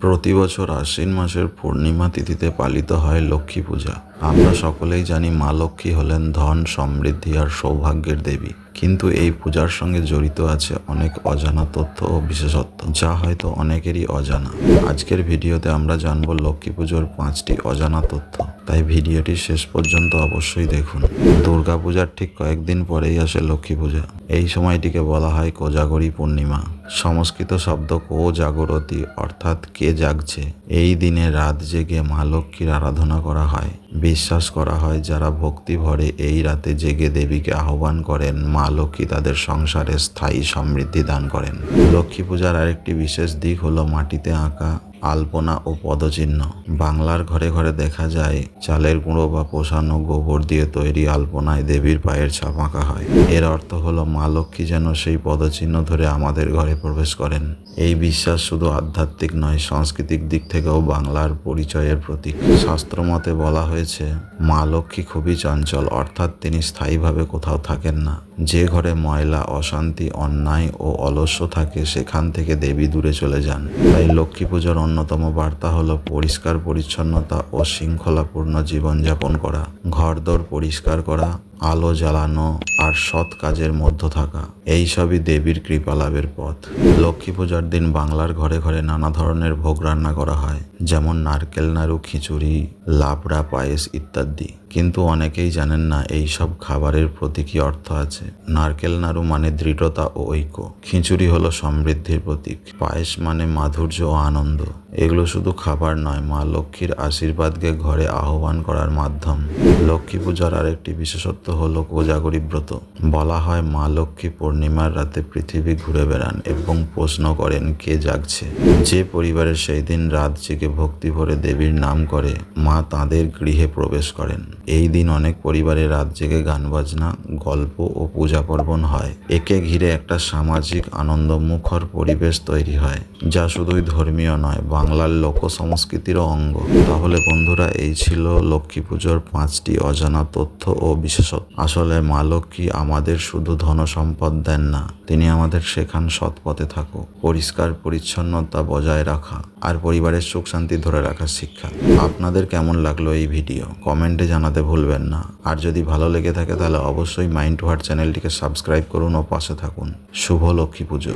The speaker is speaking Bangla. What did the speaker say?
প্রতি বছর আশ্বিন মাসের পূর্ণিমা তিথিতে পালিত হয় লক্ষ্মী পূজা। আমরা সকলেই জানি মা লক্ষ্মী হলেন ধন সমৃদ্ধি আর সৌভাগ্যের দেবী। কিন্তু এই পূজার সঙ্গে জড়িত আছে অনেক অজানা তথ্য ও বিশেষত্ব, যা হয়তো অনেকেরই অজানা। আজকের ভিডিওতে আমরা জানব লক্ষ্মী পুজোর পাঁচটি অজানা তথ্য। তাই ভিডিওটি শেষ পর্যন্ত অবশ্যই দেখুন। দুর্গা পূজার ঠিক কয়েকদিন পরেই আসে লক্ষ্মী পূজা। এই সময়টিকে বলা হয় কোজাগরী পূর্ণিমা। সংস্কৃত শব্দ কো জাগরতি অর্থাৎ কে জাগছে? এই দিনে রাত জেগে মা লক্ষ্মীর আরাধনা করা হয়। বিশ্বাস করা হয়, যারা ভক্তি ভরে এই রাতে জেগে দেবীকে আহ্বান করেন, মা লক্ষ্মী তাদের সংসারে স্থায়ী সমৃদ্ধি দান করেন। লক্ষ্মী পূজার আরেকটি বিশেষ দিক হলো মাটিতে আঁকা। আলপনা ও পদচিহ্ন। বাংলার ঘরে ঘরে দেখা যায়, চালের গুঁড়ো বা পোষানো গোবর দিয়ে তৈরি আলপনায় দেবীর পায়ের ছাপ আঁকা হয়। এর অর্থ হলো, মা লক্ষ্মী যেন সেই পদচিহ্ন ধরে আমাদের ঘরে প্রবেশ করেন। এই বিশ্বাস শুধু আধ্যাত্মিক নয়, সাংস্কৃতিক দিক থেকেও বাংলার পরিচয়ের প্রতীক। শাস্ত্রমতে বলা হয়েছে, মা লক্ষ্মী খুবই চঞ্চল, অর্থাৎ তিনি স্থায়ীভাবে কোথাও থাকেন না। যে ঘরে ময়লা, অশান্তি, অন্যায় ও অলস্য থাকে, সেখান থেকে দেবী দূরে চলে যান। তাই লক্ষ্মী পুজোর অন্যতম বার্তা হলো পরিষ্কার পরিচ্ছন্নতা ও শৃঙ্খলাপূর্ণ জীবনযাপন করা, ঘরদোর পরিষ্কার করা, আলো জ্বালানো আর সৎ কাজের মধ্য থাকা। এই সবই দেবীর কৃপা লাভের পথ। লক্ষ্মী পূজার দিন বাংলার ঘরে ঘরে নানা ধরনের ভোগ রান্না করা হয়, যেমন নারকেল, নাড়ু, খিচুড়ি, লাবড়া, পায়েস ইত্যাদি। কিন্তু অনেকেই জানেন না এই সব খাবারের প্রতি কি অর্থ আছে। নারকেল, নাড়ু মানে দৃঢ়তা ও ঐক্য। খিচুড়ি হলো সমৃদ্ধির প্রতীক। পায়েস মানে মাধুর্য ও আনন্দ। এগুলো শুধু খাবার নয়, মা লক্ষ্মীর আশীর্বাদকে ঘরে আহ্বান করার মাধ্যম। লক্ষ্মী পূজার আরেকটি বিশেষত্ব হলো কোজাগরী ব্রত। বলা হয়, মা লক্ষ্মী পূর্ণিমার রাতে পৃথিবী ঘুরে বেড়ান এবং প্রশ্ন করেন, কে জাগছে? যে পরিবারে সেই দিন রাত জেগে ভক্তি ভরে দেবীর নাম করে, মা তাদের গৃহে প্রবেশ করেন। এই দিন অনেক পরিবারে রাত জেগে গান বাজনা, গল্প ও পূজা পার্বণ হয়। একে ঘিরে একটা সামাজিক আনন্দমুখর পরিবেশ তৈরি হয়, যা শুধুই ধর্মীয় নয়, বাংলার লোক সংস্কৃতিরও অঙ্গ। তাহলে বন্ধুরা, এই ছিল লক্ষ্মী পুজোর পাঁচটি অজানা তথ্য ও বিশেষত্ব। আসলে মা লক্ষ্মী আমাদের শুধু ধন সম্পদ দেন না, তিনি আমাদের শেখান সৎ পথে থাকো পরিষ্কার পরিচ্ছন্নতা বজায় রাখা আর পরিবারের সুখ শান্তি ধরে রাখার শিক্ষা। আপনাদের কেমন লাগল এই ভিডিও? কমেন্টে জানাতে ভুলবেন না। আর যদি ভালো লেগে থাকে তাহলে অবশ্যই মাইন্ড টু হার্ট চ্যানেলটিকে সাবস্ক্রাইব করুন ও পাশে থাকুন। শুভ লক্ষ্মী পুজো।